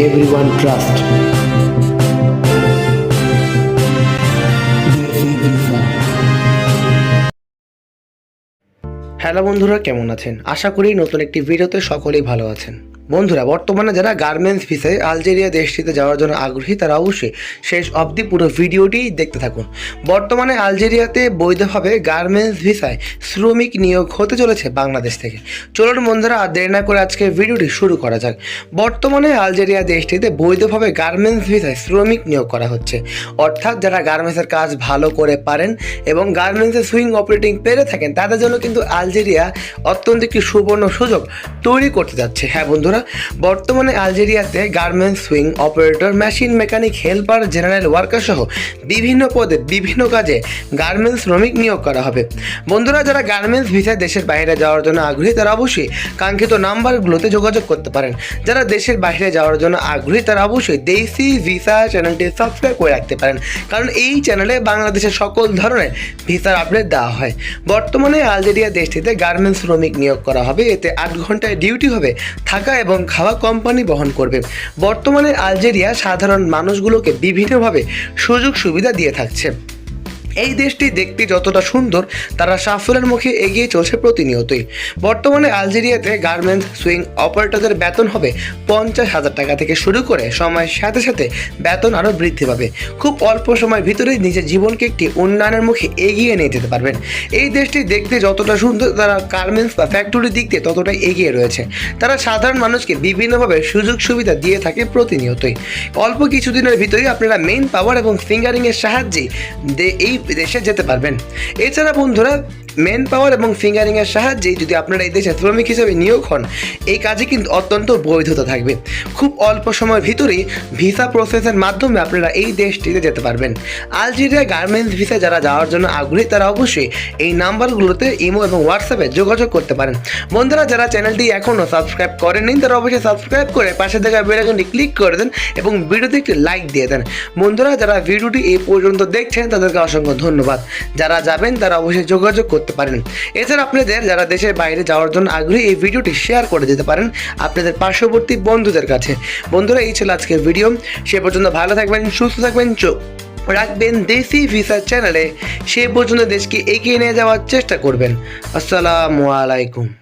everyone trust. Hello বন্ধুরা কেমন আছেন আশা করি নতুন একটি ভিডিওতে সকলেই ভালো আছেন বন্ধুরা, বর্তমানে যারা গার্মেন্টস ভিসায় আলজেরিয়া দেশটিতে যাওয়ার জন্য আগ্রহী, তারা অবশ্যই শেষ অবধি পুরো ভিডিওটি দেখতে থাকুন। বর্তমানে আলজেরিয়াতে বৈধভাবে গার্মেন্টস ভিসায় শ্রমিক নিয়োগ হতে চলেছে বাংলাদেশ থেকে। চলুন বন্ধুরা, আর দেরি না করে আজকে ভিডিওটি শুরু করা যাক। বর্তমানে আলজেরিয়া দেশটিতে বৈধভাবে গার্মেন্টস ভিসায় শ্রমিক নিয়োগ করা হচ্ছে। অর্থাৎ যারা গার্মেন্টসের কাজ ভালো করে পারেন এবং গার্মেন্টসের সুইং অপারেটিং পেরে থাকেন, তাদের জন্য কিন্তু আলজেরিয়া অত্যন্ত একটি সুবর্ণ সুযোগ তৈরি করতে যাচ্ছে। হ্যাঁ বন্ধুরা বর্তমানে আলজেরিয়াতে garments sewing, operator, machine mechanic, helper, general worker সহ বিভিন্ন পদে বিভিন্ন কাজে গার্মেন্টস শ্রমিক নিয়োগ করা হবে। বন্ধুরা, যারা গার্মেন্টস ভিসায় দেশের বাইরে যাওয়ার জন্য আগ্রহী, তারা অবশ্যই কাঙ্ক্ষিত নাম্বারগুলোতে যোগাযোগ করতে পারেন। যারা দেশের বাইরে যাওয়ার জন্য আগ্রহী, তারা অবশ্যই দেশি ভিসা চ্যানেলটি সাবস্ক্রাইব করে রাখতে পারেন। কারণ এই চ্যানেলে বাংলাদেশের সকল ধরনের ভিসার আপডেট দেওয়া হয়। বর্তমানে আলজেরিয়া দেশটিতে গার্মেন্টস শ্রমিক নিয়োগ করা হবে। এতে আট ঘন্টায় ডিউটি হবে, থাকা এবং খাওয়া কোম্পানি বহন করবে। বর্তমানে আলজেরিয়া সাধারণ মানুষগুলোকে বিভিন্নভাবে সুযোগ সুবিধা দিয়ে থাকছে। এই দেশটি দেখতে যতটা সুন্দর, তারা সাফল্যের মুখে এগিয়ে চলছে প্রতিনিয়তই। বর্তমানে আলজেরিয়াতে গার্মেন্টস সুইং অপারেটরদের বেতন হবে পঞ্চাশ হাজার টাকা থেকে শুরু করে সময়ের সাথে সাথে বেতন আরও বৃদ্ধি পাবে। খুব অল্প সময়ের ভিতরেই নিজের জীবনকে একটি উন্নয়নের মুখে এগিয়ে নিয়ে যেতে পারবেন। এই দেশটি দেখতে যতটা সুন্দর, তারা গার্মেন্টস বা ফ্যাক্টরির দিক দিয়ে ততটাই এগিয়ে রয়েছে। তারা সাধারণ মানুষকে বিভিন্নভাবে সুযোগ সুবিধা দিয়ে থাকে প্রতিনিয়তই। অল্প কিছুদিনের ভিতরেই আপনারা মেইন পাওয়ার এবং ফিঙ্গারিংয়ের সাহায্যে এই দেশে যেতে পারবেন। এছাড়া বন্ধুরা মেন পাওয়ার এবং ফিঙ্গারিংয়ের সাহায্যে যদি আপনারা এই দেশে শ্রমিক হিসেবে নিয়োগ হন, এই কাজে কিন্তু অত্যন্ত বৈধতা থাকবে। খুব অল্প সময়ের ভিতরেই ভিসা প্রসেসের মাধ্যমে আপনারা এই দেশটিতে যেতে পারবেন। আলজেরিয়া গার্মেন্টস ভিসা যারা যাওয়ার জন্য আগ্রহী, তারা অবশ্যই এই নাম্বারগুলোতে ইমো এবং হোয়াটসঅ্যাপে যোগাযোগ করতে পারেন। বন্ধুরা, যারা চ্যানেলটি এখনও সাবস্ক্রাইব করেননি, তারা অবশ্যই সাবস্ক্রাইব করে পাশে থাকা বেলাইকনটি ক্লিক করে দেন এবং ভিডিওতে একটি লাইক দিয়ে দেন। বন্ধুরা, যারা ভিডিওটি এই পর্যন্ত দেখছেন, তাদেরকে অসংখ্য ধন্যবাদ। যারা যাবেন, তারা অবশ্যই যোগাযোগ করতে পারেন। এছাড়া আপনাদের যারা দেশের বাইরে যাওয়ার জন্য আগ্রহী এই ভিডিওটি শেয়ার করে দিতে পারেন আপনাদের পার্শ্ববর্তী বন্ধুদের কাছে। বন্ধুরা, এই ছিল আজকের ভিডিও। সে পর্যন্ত ভালো থাকবেন, সুস্থ থাকবেন, চোখ রাখবেন দেশি ভিসার চ্যানেলে সে পর্যন্ত দেশকে এগিয়ে নিয়ে যাওয়ার চেষ্টা করবেন। আসসালামু আলাইকুম।